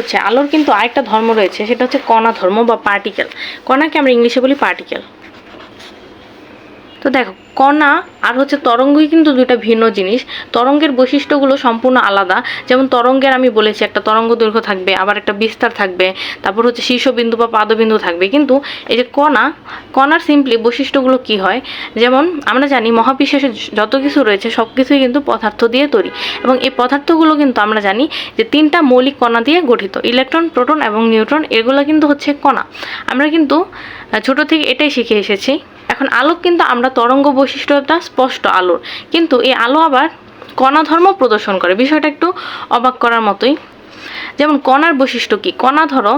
হচ্ছে, আলোর কিন্তু আরেকটা ধর্ম রয়েছে, সেটা হচ্ছে কণা ধর্ম বা পার্টিকেল কণাকে আমরা ইংলিশে বলি পার্টিকেল তো দেখো কণা আর হচ্ছে তরঙ্গই কিন্তু দুইটা ভিন্ন জিনিস। তরঙ্গের বৈশিষ্ট্যগুলো সম্পূর্ণ আলাদা। যেমন তরঙ্গের আমি বলেছি, একটা তরঙ্গ দৈর্ঘ্য থাকবে, আবার একটা বিস্তার থাকবে, তারপর হচ্ছে শীর্ষবিন্দু বা পাদবিন্দু থাকবে। কিন্তু এই যে কণা, কণার সিম্পলি বৈশিষ্ট্যগুলো কি হয়? যেমন আমরা জানি মহাবিশ্বে যত কিছু রয়েছে, সব কিছুই কিন্তু পদার্থ দিয়ে তৈরি। এবং এই পদার্থগুলো কিন্তু আমরা জানি যে তিনটা মৌলিক কণা দিয়ে গঠিত। ইলেকট্রন, প্রোটন এবং নিউট্রন, এগুলো কিন্তু হচ্ছে কণা। আমরা কিন্তু ছোট থেকে এটাই শিখে এসেছি। এখন আলোক কিন্তু আমরা তরঙ্গ বৈশিষ্ট্যটা স্পষ্ট আলোর। কিন্তু এই আলো আবার কণা ধর্ম প্রদর্শন করে। বিষয়টা একটু অবাক করার মতোই। যেমন কণার বৈশিষ্ট্য কি? কণা ধরো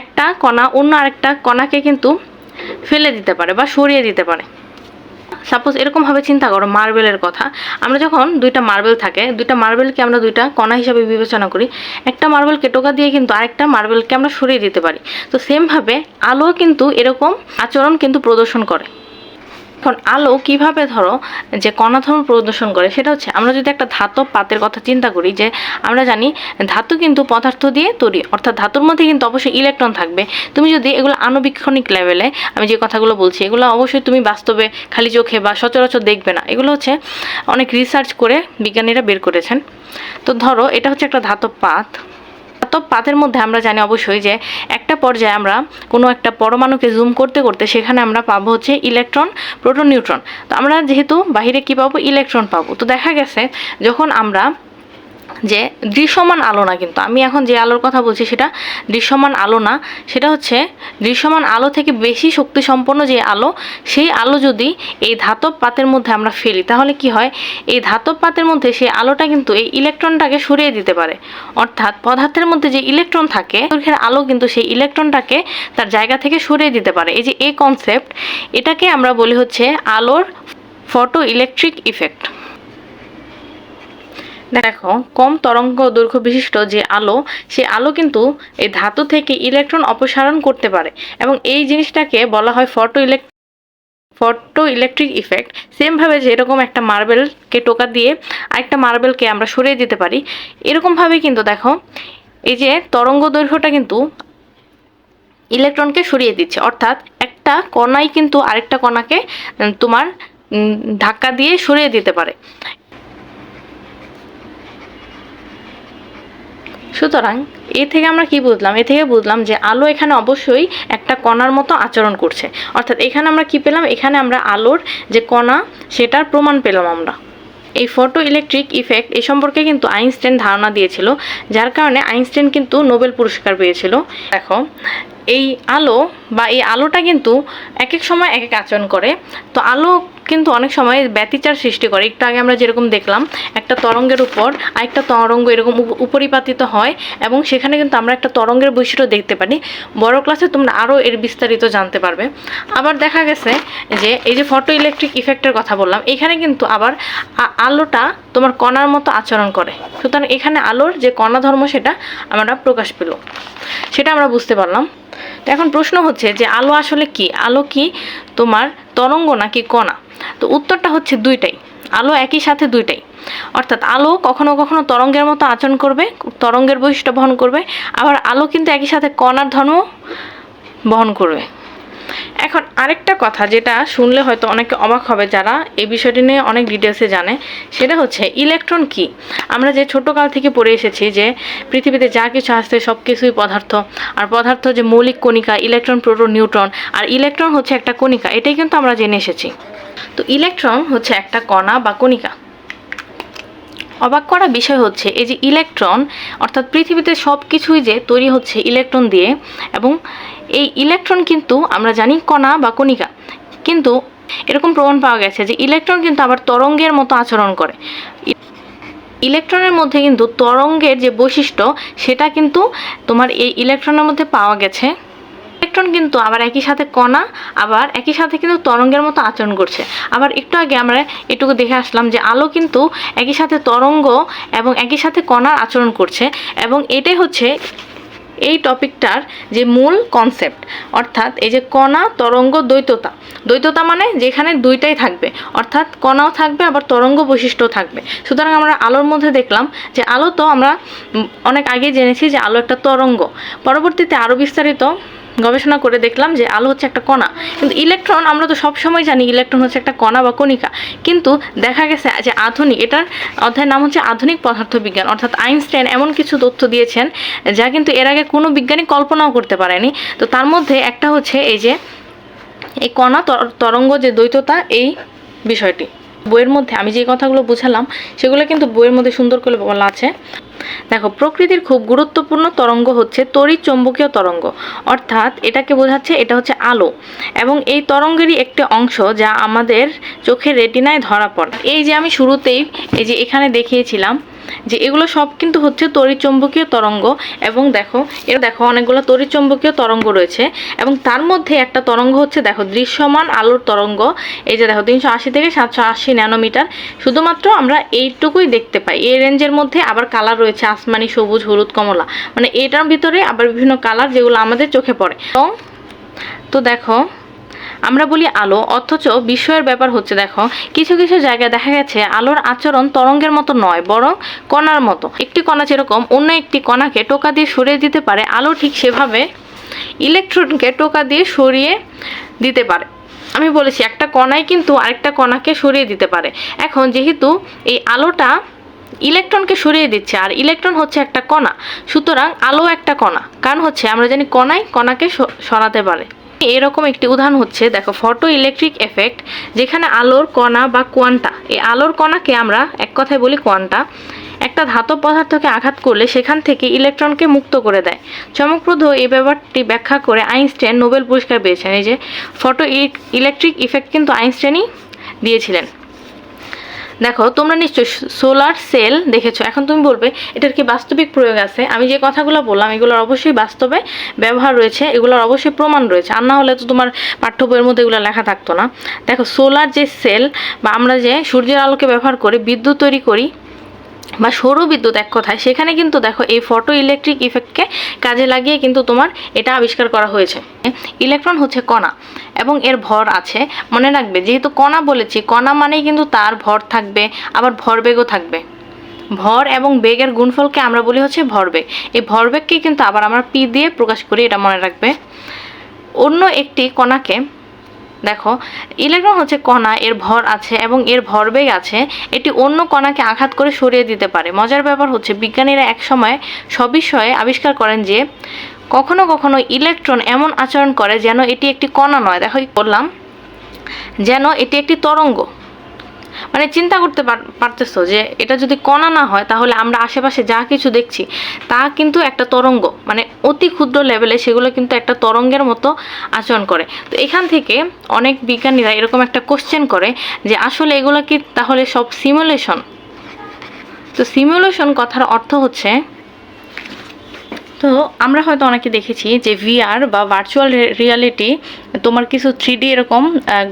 একটা কণা অন্য আরেকটা কণাকে কিন্তু ফেলে দিতে পারে বা সরিয়ে দিতে পারে। সাপোজ এরকমভাবে চিন্তা করো, মার্বেলের কথা। আমরা যখন দুইটা মার্বেল থাকে, দুইটা মার্বেলকে আমরা দুইটা কণা হিসাবে বিবেচনা করি। একটা মার্বেলকে টোকা দিয়ে কিন্তু আরেকটা মার্বেলকে আমরা সরিয়ে দিতে পারি। তো সেমভাবে আলো কিন্তু এরকম আচরণ কিন্তু প্রদর্শন করে। এখন আলো কীভাবে ধরো যে কণাধর্ম প্রদর্শন করে, সেটা হচ্ছে আমরা যদি একটা ধাতব পাতের কথা চিন্তা করি যে আমরা জানি ধাতু কিন্তু পদার্থ দিয়ে তৈরি, অর্থাৎ ধাতুর মধ্যে কিন্তু অবশ্যই ইলেকট্রন থাকবে। তুমি যদি এগুলো আণুবীক্ষণিক লেভেলে আমি যে কথাগুলো বলছি, এগুলো অবশ্যই তুমি বাস্তবে খালি চোখে বা সচরাচর দেখবে না। এগুলো হচ্ছে অনেক রিসার্চ করে বিজ্ঞানীরা বের করেছেন। তো ধরো এটা হচ্ছে একটা ধাতব পাত। ধাতব পাতের মধ্যে আমরা জানি অবশ্যই যে একটা পর্যায়ে আমরা কোনো একটা পরমাণুকে জুম করতে করতে সেখানে আমরা পাবো হচ্ছে ইলেকট্রন প্রোটন নিউট্রন তো আমরা যেহেতু বাহিরে কি পাবো? ইলেকট্রন পাবো। তো দেখা গেছে যখন আমরা যে দৃশ্যমান আলো না কিন্তু। আমি এখন যে আলোর কথা বলছি সেটা দৃশ্যমান আলো না। সেটা হচ্ছে দৃশ্যমান আলো থেকে বেশি শক্তি সম্পন্ন যে আলো, সেই আলো যদি এই ধাতব পাতের মধ্যে আমরা ফেলি, তাহলে কি হয়? এই ধাতব পাতের মধ্যে সেই আলোটা কিন্তু এই ইলেকট্রনটাকে সরিয়ে দিতে পারে। অর্থাৎ পদার্থের মধ্যে যে ইলেকট্রন থাকে, দৈর্ঘ্যের আলো কিন্তু সেই ইলেকট্রনটাকে তার জায়গা থেকে সরিয়ে দিতে পারে। এই যে এই কনসেপ্ট, এটাকে আমরা বলি হচ্ছে আলোর ফটো ইলেকট্রিক ইফেক্ট। দেখো, কম তরঙ্গ দৈর্ঘ্য বিশিষ্ট যে আলো, সে আলো কিন্তু এই ধাতু থেকে ইলেকট্রন অপসারণ করতে পারে এবং এই জিনিসটাকে বলা হয় ফটো ইলেক ফটো ইলেকট্রিক ইফেক্ট। সেমভাবে যেরকম একটা মার্বেলকে টোকা দিয়ে আরেকটা মার্বেলকে আমরা সরিয়ে দিতে পারি এরকমভাবে কিন্তু দেখো, এই যে তরঙ্গ দৈর্ঘ্যটা কিন্তু ইলেকট্রনকে সরিয়ে দিচ্ছে। অর্থাৎ একটা কণাই কিন্তু আরেকটা কণাকে তোমার ধাক্কা দিয়ে সরিয়ে দিতে পারে। সুতরাং এ থেকে আমরা কি বুঝলাম? এ থেকে বুঝলাম যে আলো এখানে অবশ্যই একটা কণার মতো আচরণ করছে। অর্থাৎ এখানে আমরা কি পেলাম? এখানে আমরা আলোর যে কণা, সেটার প্রমাণ পেলাম আমরা। এই ফটো ইলেকট্রিক ইফেক্ট এই সম্পর্কে কিন্তু আইনস্টাইন ধারণা দিয়েছিল, যার কারণে আইনস্টাইন কিন্তু নোবেল পুরস্কার পেয়েছিল। দেখো, এই আলো বা এই আলোটা কিন্তু এক এক সময় এক এক আচরণ করে। তো আলো কিন্তু অনেক সময় ব্যতিচার সৃষ্টি করে। একটু আগে আমরা যেরকম দেখলাম, একটা তরঙ্গের উপর আরেকটা তরঙ্গ এরকম উপ- উপরিপাতিত হয় এবং সেখানে কিন্তু আমরা একটা তরঙ্গের বৈশিষ্ট্য দেখতে পারি। বড় ক্লাসে তোমরা আরও এর বিস্তারিত জানতে পারবে। আবার দেখা গেছে যে, এই যে ফটো ইলেকট্রিক ইফেক্টের কথা বললাম, এখানে কিন্তু আবার আলোটা তোমার কণার মতো আচরণ করে। সুতরাং এখানে আলোর যে কণা ধর্ম, সেটা আমরা প্রকাশ পেল। সেটা আমরা বুঝতে পারলাম। এখন প্রশ্ন হচ্ছে যে, আলো আসলে কি? আলো কি তোমার তরঙ্গ নাকি কণা? তো উত্তরটা হচ্ছে দুইটাই। আলো একই সাথে দুইটাই। অর্থাৎ আলো কখনো কখনো তরঙ্গের মতো আচরণ করবে, তরঙ্গের বৈশিষ্ট্য বহন করবে, আবার আলো কিন্তু একই সাথে কণার ধর্ম বহন করবে। এখন আরেকটা কথা যেটা শুনলে হয়তো অনেকে অবাক হবে যারা এই বিষয়টি নিয়ে অনেক ডিটেলসে জানে, সেটা হচ্ছে ইলেকট্রন কি? আমরা যে ছোটোকাল থেকে পড়ে এসেছি যে পৃথিবীতে যা কিছু আসছে সব কিছুই পদার্থ, আর পদার্থ যে মৌলিক কণিকা ইলেকট্রন প্রোটন নিউট্রন আর ইলেকট্রন হচ্ছে একটা কণিকা, এটাই কিন্তু আমরা জেনে এসেছি। তো ইলেকট্রন হচ্ছে একটা কণা বা কণিকা। অবাক করা বিষয় হচ্ছে এই যে ইলেকট্রন, অর্থাৎ পৃথিবীতে সব কিছুই যে তৈরি হচ্ছে ইলেকট্রন দিয়ে, এবং এই ইলেকট্রন কিন্তু আমরা জানি কণা বা কণিকা। কিন্তু এরকম প্রমাণ পাওয়া গেছে যে ইলেকট্রন কিন্তু আবার তরঙ্গের মতো আচরণ করে। ইলেকট্রনের মধ্যে কিন্তু তরঙ্গের যে বৈশিষ্ট্য, সেটা কিন্তু তোমার এই ইলেকট্রনের মধ্যে পাওয়া গেছে। ইলেকট্রন কিন্তু আবার একই সাথে কণা, আবার একই সাথে কিন্তু তরঙ্গের মতো আচরণ করছে। আবার একটু আগে আমরা এটুকু দেখে আসলাম যে আলো কিন্তু একই সাথে তরঙ্গ এবং একই সাথে কণার আচরণ করছে এবং এটাই হচ্ছে এই টপিকটার যে মূল কনসেপ্ট অর্থাৎ এই যে কণা, তরঙ্গ, দ্বৈততা। দ্বৈততা মানে যেখানে দুইটাই থাকবে, অর্থাৎ কণাও থাকবে, আবার তরঙ্গ বৈশিষ্ট্যও থাকবে। সুতরাং আমরা আলোর মধ্যে দেখলাম যে আলো তো আমরা অনেক আগে জেনেছি যে আলো একটা তরঙ্গ। পরবর্তীতে আরও বিস্তারিত গবেষণা করে দেখলাম যে আলো হচ্ছে একটা কণা। কিন্তু ইলেকট্রন, আমরা তো সবসময় জানি ইলেকট্রন হচ্ছে একটা কণা বা কণিকা। কিন্তু দেখা গেছে যে আধুনিক, এটার অধ্যায়ের নাম হচ্ছে আধুনিক পদার্থবিজ্ঞান। অর্থাৎ আইনস্টাইন এমন কিছু তথ্য দিয়েছেন যা কিন্তু এর আগে কোনো বিজ্ঞানী কল্পনাও করতে পারেনি। তো তার মধ্যে একটা হচ্ছে এই যে, এই কণা তরঙ্গ যে দ্বৈততা, এই বিষয়টি। বইয়ের মধ্যে, আমি যে কথাগুলো বুঝালাম, সেগুলো কিন্তু বইয়ের মধ্যে সুন্দর করে বলা আছে। দেখো, প্রকৃতির খুব গুরুত্বপূর্ণ তরঙ্গ হচ্ছে তড়িৎ চৌম্বকীয় তরঙ্গ। অর্থাৎ এটাকে বোঝাচ্ছে, এটা হচ্ছে আলো। এবং এই তরঙ্গেরই একটি অংশ যা আমাদের চোখের রেটিনায় ধরা পড়ে। এই যে আমি শুরুতেই, এই যে এখানে দেখিয়েছিলাম যে এগুলো সব কিন্তু হচ্ছে তড়িৎচুম্বকীয় তরঙ্গ এবং দেখো, এর দেখো অনেকগুলো তড়িৎচুম্বকীয় তরঙ্গ রয়েছে এবং তার মধ্যে একটা তরঙ্গ হচ্ছে দেখো দৃশ্যমান আলোর তরঙ্গ। এই যে দেখো তিনশো আশি থেকে সাতশো আশি ন্যানোমিটার। শুধুমাত্র আমরা এইটুকুই দেখতে পাই। এই রেঞ্জের মধ্যে আবার কালার রয়েছে আসমানি, সবুজ, হলুদ, কমলা। মানে এটার ভিতরে আবার বিভিন্ন কালার যেগুলো আমাদের চোখে পড়ে। এবং তো দেখো আমরা বলি আলো, অথচ বিস্ময়ের ব্যাপার হচ্ছে দেখো, কিছু কিছু জায়গায় দেখা গেছে আলোর আচরণ তরঙ্গের মতো নয়, বরং কণার মতো। একটি কণা যেরকম, অন্য একটি কণাকে টোকা দিয়ে সরিয়ে দিতে পারে, আলো ঠিক সেভাবে ইলেকট্রনকে টোকা দিয়ে সরিয়ে দিতে পারে। আমি বলেছি, একটা কণাই কিন্তু আরেকটা কণাকে সরিয়ে দিতে পারে। এখন যেহেতু এই আলোটা ইলেকট্রনকে সরিয়ে দিচ্ছে, আর ইলেকট্রন হচ্ছে একটা কণা, সুতরাং আলো একটা কণা। কারণ হচ্ছে, আমরা জানি কণাই কণাকে সরাতে পারে। এরকম একটি উদাহরণ হচ্ছে, দেখো ফটো ইলেকট্রিক এফেক্ট যেখানে আলোর কণা বা কোয়ান্টা, এই আলোর কণাকে আমরা এক কথায় বলি কোয়ান্টা, একটা ধাতব পদার্থকে আঘাত করলে সেখান থেকে ইলেকট্রনকে মুক্ত করে দেয়। চমকপ্রদ এই ব্যাপারটি ব্যাখ্যা করে আইনস্টাইন নোবেল পুরস্কার পেয়েছেন। এই যে ফটো ইলেকট্রিক ইফেক্ট কিন্তু আইনস্টাইনই দিয়েছিলেন। দেখো, তোমরা নিশ্চয়ই সোলার সেল দেখেছ। এখন তুমি বলবে, এটার কি বাস্তবিক প্রয়োগ আছে? আমি যে কথাগুলো বললাম, এগুলোর অবশ্যই বাস্তবে ব্যবহার রয়েছে, এগুলোর অবশ্যই প্রমাণ রয়েছে। আর না হলে তো তোমার পাঠ্য বইয়ের মধ্যে এগুলো লেখা থাকতো না। দেখো সোলার যে সেল বা আমরা যে সূর্যের আলোকে ব্যবহার করে, বিদ্যুৎ তৈরি করি বা সৌর বিদ্যুৎ এক কথায়, সেখানে কিন্তু দেখো এই ফটো ইলেকট্রিক ইফেক্টকে কাজে লাগিয়ে কিন্তু তোমার এটা আবিষ্কার করা হয়েছে। ইলেকট্রন হচ্ছে কণা এবং এর ভর আছে, মনে রাখবে, যেহেতু কণা বলেছি, কণা মানেই কিন্তু তার ভর থাকবে, আবার ভরবেগও থাকবে। ভর এবং বেগের গুণফলকে আমরা বলি হচ্ছে ভরবেগ। এই ভরবেগকে কিন্তু আবার আমরা পি দিয়ে প্রকাশ করি, এটা মনে রাখবে। অন্য একটি কণাকে দেখো, ইলেকট্রন হচ্ছে কণা, এর ভর আছে এবং এর ভরবেগ আছে, এটি অন্য কণাকে আঘাত করে সরিয়ে দিতে পারে। মজার ব্যাপার হচ্ছে বিজ্ঞানীরা এক সময় সবিষয়ে আবিষ্কার করেন যে, কখনো কখনো ইলেকট্রন এমন আচরণ করে যেন এটি একটি কণা নয়। দেখো করলাম যেন এটি একটি তরঙ্গ। মানে চিন্তা করতে পার- পারতেছো যে এটা যদি কণা না হয়, তাহলে আমরা আশেপাশে যা কিছু দেখছি, তা কিন্তু একটা তরঙ্গ মানে অতি ক্ষুদ্র লেভেলে সেগুলো কিন্তু একটা তরঙ্গের মতো আচরণ করে। তো এখান থেকে অনেক বিজ্ঞানীরা এরকম একটা কোশ্চেন করে যে আসলে এগুলো কি তাহলে সব সিমুলেশন তো সিমুলেশন কথার অর্থ হচ্ছে তো আমরা হয়তো অনেকে দেখেছি যে ভিআর বা ভার্চুয়াল রিয়ালিটি তোমার কিছু থ্রি এরকম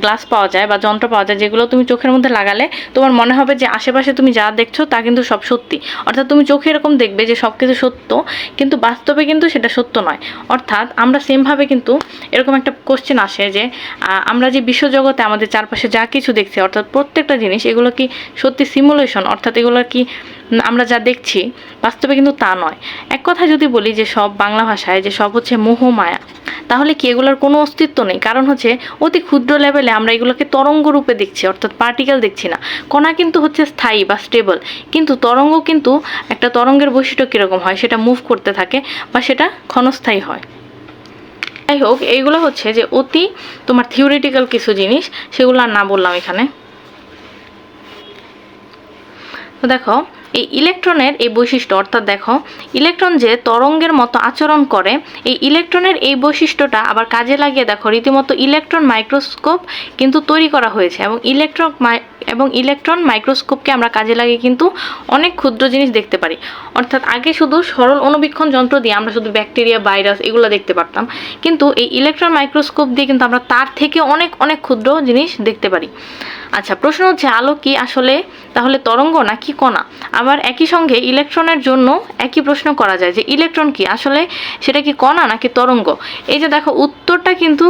গ্লাস পাওয়া যায় বা যন্ত্র পাওয়া যায় যেগুলো তুমি চোখের মধ্যে লাগালে তোমার মনে হবে যে আশেপাশে তুমি যা দেখছ তা কিন্তু সব সত্যি। অর্থাৎ তুমি চোখে এরকম দেখবে যে সব কিছু সত্য, কিন্তু বাস্তবে কিন্তু সেটা সত্য নয়। অর্থাৎ আমরা সেমভাবে কিন্তু এরকম একটা কোশ্চেন আসে যে আমরা যে বিশ্বজগতে আমাদের চারপাশে যা কিছু দেখছি, অর্থাৎ প্রত্যেকটা জিনিস, এগুলো কি সত্যি সিমুলেশন অর্থাৎ এগুলো কি আমরা যা দেখছি, বাস্তবে কিন্তু তা নয়। এক কথা যদি বলি যে সব বাংলা ভাষায় যে সব হচ্ছে মোহমায়া, তাহলে কি এগুলোর কোনো অস্তিত্ব নেই? কারণ হচ্ছে অতি ক্ষুদ্র লেভেলে আমরা এগুলোকে তরঙ্গ রূপে দেখছি, অর্থাৎ পার্টিকেল দেখছি না। কণা কিন্তু হচ্ছে স্থায়ী বা স্টেবল কিন্তু তরঙ্গ কিন্তু একটা তরঙ্গের বৈশিষ্ট্য কীরকম হয়, সেটা মুভ করতে থাকে বা সেটা ক্ষণস্থায়ী হয়। যাই হোক, এইগুলো হচ্ছে যে অতি তোমার থিওরিটিক্যাল কিছু জিনিস, সেগুলো আর না বললাম এখানে। দেখো এই ইলেকট্রনের এই বৈশিষ্ট্য, অর্থাৎ দেখো, ইলেকট্রন যে তরঙ্গের মতো আচরণ করে, এই ইলেকট্রনের এই বৈশিষ্ট্যটা আবার কাজে লাগিয়ে দেখো, রীতিমতো ইলেকট্রন মাইক্রোস্কোপ কিন্তু তৈরি করা হয়েছে এবং ইলেকট্রন এবং ইলেকট্রন মাইক্রোস্কোপকে আমরা কাজে লাগিয়ে কিন্তু অনেক ক্ষুদ্র জিনিস দেখতে পারি। অর্থাৎ আগে শুধু সরল অনুবীক্ষণ যন্ত্র দিয়ে আমরা শুধু ব্যাকটেরিয়া ভাইরাস এগুলো দেখতে পারতাম। কিন্তু এই ইলেকট্রন মাইক্রোস্কোপ দিয়ে কিন্তু আমরা তার থেকে অনেক অনেক ক্ষুদ্র জিনিস দেখতে পারি। আচ্ছা প্রশ্ন হচ্ছে, আলো কি আসলে তাহলে তরঙ্গ নাকি কণা? আবার একই সঙ্গে ইলেকট্রনের জন্য একই প্রশ্ন করা যায় যে ইলেকট্রন কি? আসলে সেটা কি কণা নাকি তরঙ্গ? এই যে দেখো, উত্তরটা কিন্তু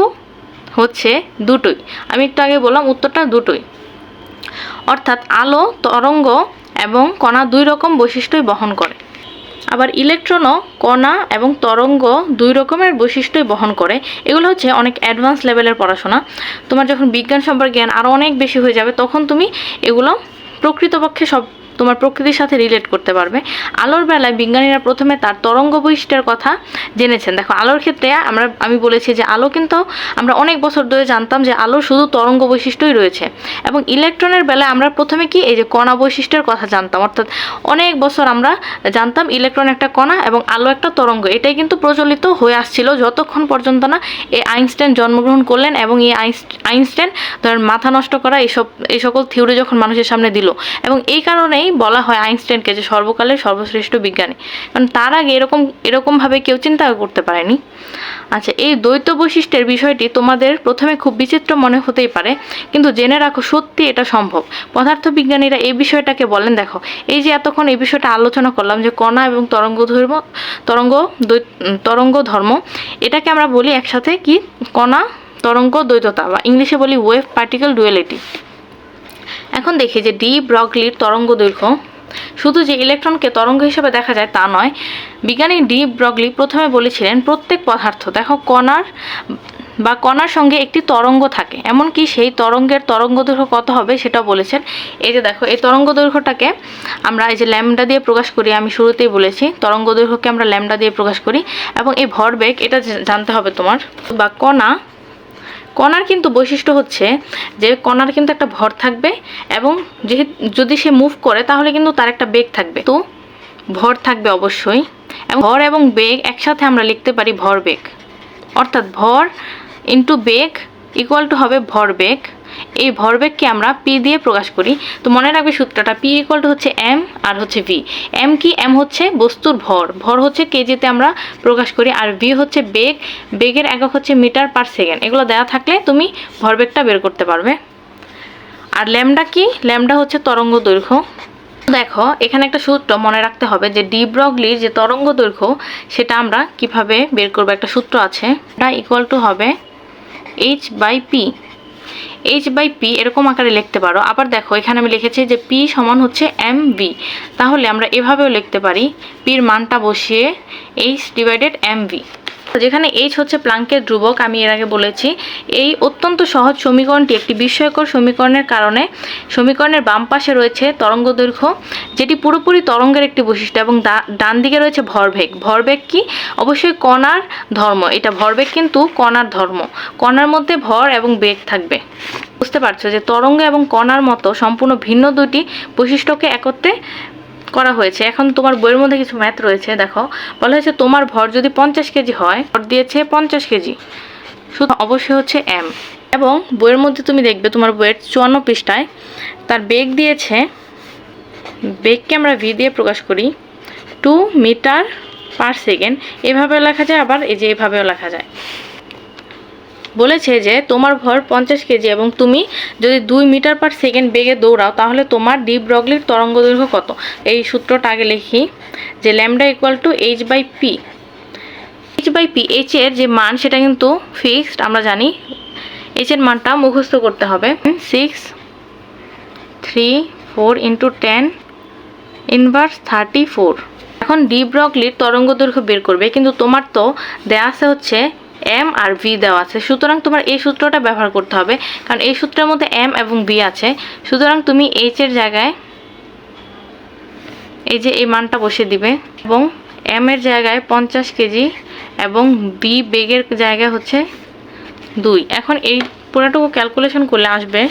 হচ্ছে দুটোই। আমি একটু আগে বললাম, উত্তরটা দুটোই। অর্থাৎ আলো, তরঙ্গ এবং কণা দুই রকম বৈশিষ্ট্যই বহন করে। আবার ইলেকট্রনও কণা এবং তরঙ্গ দুই রকমের বৈশিষ্ট্যই বহন করে। এগুলো হচ্ছে অনেক অ্যাডভান্স লেভেলের পড়াশোনা। তোমার যখন বিজ্ঞান সম্পর্কে জ্ঞান আরও অনেক বেশি হয়ে যাবে, তখন তুমি এগুলো প্রকৃতপক্ষে সব তোমার প্রকৃতির সাথে রিলেট করতে পারবে। আলোর বেলায় বিজ্ঞানীরা প্রথমে তার তরঙ্গ বৈশিষ্ট্যের কথা জেনেছেন। দেখো, আলোর ক্ষেত্রে আমরা, আমি বলেছি যে আলো কিন্তু আমরা অনেক বছর ধরে জানতাম যে আলো শুধু তরঙ্গ বৈশিষ্ট্যই রয়েছে। এবং ইলেকট্রনের বেলায় আমরা প্রথমে কি, এই যে কণা বৈশিষ্ট্যের কথা জানতাম। অর্থাৎ অনেক বছর আমরা জানতাম ইলেকট্রন একটা কণা এবং আলো একটা তরঙ্গ। এটাই কিন্তু প্রচলিত হয়ে আসছিল যতক্ষণ পর্যন্ত না এই আইনস্টাইন জন্মগ্রহণ করলেন এবং এই আইনস- আইনস্টাইন ধরেন মাথা নষ্ট করা এইসব এই সকল থিওরি যখন মানুষের সামনে দিল। এবং এই কারণেই বলা হয় আইনস্টাইনকে যে সর্বকালের সর্বশ্রেষ্ঠ বিজ্ঞানী। কারণ তার আগে এরকম, এরকমভাবে কেউ চিন্তা করতে পারেনি। আচ্ছা এই দ্বৈত বৈশিষ্ট্যের বিষয়টি তোমাদের প্রথমে খুব বিচিত্র মনে হতেই পারে, কিন্তু জেনে রাখো সত্যি এটা সম্ভব। পদার্থবিজ্ঞানীরা এই বিষয়টাকে বলেন, দেখো, এই যে এতক্ষণ এই বিষয়টা আলোচনা করলাম যে কণা এবং তরঙ্গ ধর্ম, তরঙ্গ তরঙ্গ ধর্ম, এটাকে আমরা বলি একসাথে কি? কণা, তরঙ্গ দ্বৈততা, বা ইংলিশে বলি ওয়েভ পার্টিকেল ডুয়েলিটি। এখন দেখি যে ডি ব্রগলির তরঙ্গ দৈর্ঘ্য। শুধু যে ইলেকট্রনকে তরঙ্গ হিসেবে দেখা যায় তা নয়, বিজ্ঞানী ডি ব্রগলি প্রথমে বলেছিলেন, প্রত্যেক পদার্থ, দেখো কণার বা কণার সঙ্গে একটি তরঙ্গ থাকে, এমনকি সেই তরঙ্গের তরঙ্গ দৈর্ঘ্য কত হবে সেটাও বলেছেন। এই যে দেখো, এই তরঙ্গ দৈর্ঘ্যটাকে আমরা এই যে ল্যামডা দিয়ে প্রকাশ করি, আমি শুরুতেই বলেছি, তরঙ্গ দৈর্ঘ্যকে আমরা ল্যামডা দিয়ে প্রকাশ করি, এবং এই ভরবেগ, এটা জানতে হবে তোমার, বা কণা কণার কিন্তু বৈশিষ্ট্য হচ্ছে যে কণার কিন্তু একটা ভর থাকবে এবং যেহেতু যদি সে মুভ করে তাহলে কিন্তু তার একটা বেগ থাকবে। তো ভর থাকবে অবশ্যই। এবং ভর এবং বেগ একসাথে আমরা লিখতে পারি ভর বেগ। অর্থাৎ ভর ইন্টু বেগ ইকুয়াল টু হবে ভর বেগ এই ভরবেগকে আমরা পি দিয়ে প্রকাশ করি। তো মনে রাখবে সূত্রটা পি ইকুয়াল টু হচ্ছে এম আর হচ্ছে ভি এম কি? এম হচ্ছে বস্তুর ভর। ভর হচ্ছে কেজিতে আমরা প্রকাশ করি, আর ভি হচ্ছে বেগ। বেগের একক হচ্ছে মিটার পার সেকেন্ড। এগুলো দেওয়া থাকলে তুমি ভরবেগটা বের করতে পারবে। আর ল্যামডা কি? ল্যামডা হচ্ছে তরঙ্গ দৈর্ঘ্য। দেখো, এখানে একটা সূত্র মনে রাখতে হবে যে ডি ব্রগলির যে তরঙ্গ দৈর্ঘ্য, সেটা আমরা কীভাবে বের করব? একটা সূত্র আছে। এটা ইকুয়াল টু হবে H by P H by P এরকম আকারে লিখতে পারো। আবার দেখো, এখানে আমি লিখেছি যে পি সমান হচ্ছে এম ভি তাহলে আমরা এভাবেও লিখতে পারি পির মানটা বসিয়ে এইচ ডিভাইডেড এম ভি যেখানে এইচ হচ্ছে প্লাঙ্কের ধ্রুবক, আমি এর আগে বলেছি, এই অত্যন্ত সহজ সমীকরণটি একটি বিস্ময়কর সমীকরণের কারণে সমীকরণের বাম পাশে রয়েছে তরঙ্গ দৈর্ঘ্য, যেটি পুরোপুরি তরঙ্গের একটি বৈশিষ্ট্য এবং ডান দিকে রয়েছে ভরবেগ। ভরবেগ কি? অবশ্যই কণার ধর্ম। এটা ভরবেগ কিন্তু কণার ধর্ম। কণার মধ্যে ভর এবং বেগ থাকবে। বুঝতে পারছ যে তরঙ্গ এবং কণার মতো সম্পূর্ণ ভিন্ন দুটি বৈশিষ্ট্যকে একত্রে করা হয়েছে। এখন তোমার বইয়ের মধ্যে কিছু ম্যাথ রয়েছে, দেখো। বলা হয়েছে, তোমার ভর যদি পঞ্চাশ কেজি হয়, ভর দিয়েছে পঞ্চাশ কেজি। শুধু অবশ্যই হচ্ছে এম এবং বইয়ের মধ্যে তুমি দেখবে, তোমার বইয়ের চুয়ান্ন পৃষ্ঠায় তার বেগ দিয়েছে, বেগকে আমরা ভি দিয়ে প্রকাশ করি টু মিটার পার সেকেন্ড এভাবেও লেখা যায়, আবার এই যে এভাবেও লেখা যায়। বলেছে যে তোমার ভর পঞ্চাশ কেজি এবং তুমি যদি দুই মিটার পার সেকেন্ড বেগে দৌড়াও, তাহলে তোমার ডিপ ব্রগলির তরঙ্গ দৈর্ঘ্য কত? এই সূত্রটা আগে লিখি যে lambda equal to H by P H by P H এর যে মান সেটা কিন্তু ফিক্সড আমরা জানি। এইচ এর মানটা মুখস্থ করতে হবে। Six three four into ten inverse thirty four এখন ডি ব্রগলির তরঙ্গ দৈর্ঘ্য বের করবে, কিন্তু তোমার তো দেয়া আছে হচ্ছে এম আর ভি দেওয়া আছে। সুতরাং তোমার এই সূত্রটা ব্যবহার করতে হবে। কারণ এই সূত্রের মধ্যে এম এবং বি আছে। সুতরাং তুমি এইচ এর জায়গায় এই যে এই মানটা বসিয়ে দিবে এবং এম এর জায়গায় পঞ্চাশ কেজি এবং বি বেগের জায়গায় হচ্ছে দুই। এখন এই পুরোটুকু ক্যালকুলেশন করলে আসবে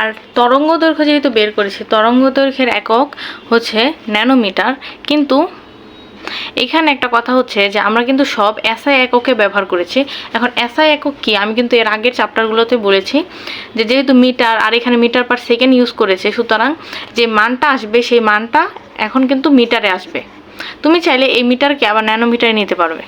আর তরঙ্গ দৈর্ঘ্য যেহেতু বের করেছি, তরঙ্গ দৈর্ঘ্যের একক হচ্ছে ন্যানোমিটার। কিন্তু এখানে একটা কথা হচ্ছে যে, আমরা কিন্তু সব এসআই এককে ব্যবহার করেছি। এখন এসআই একক কি? আমি কিন্তু এর আগের চ্যাপ্টারগুলোতে বলেছি যে, যেহেতু মিটার, আর এখানে মিটার পার সেকেন্ড ইউজ করেছে, সুতরাং যে মানটা আসবে, সেই মানটা এখন কিন্তু মিটারে আসবে। তুমি চাইলে এই মিটারকে আবার ন্যানোমিটারে নিতে পারবে।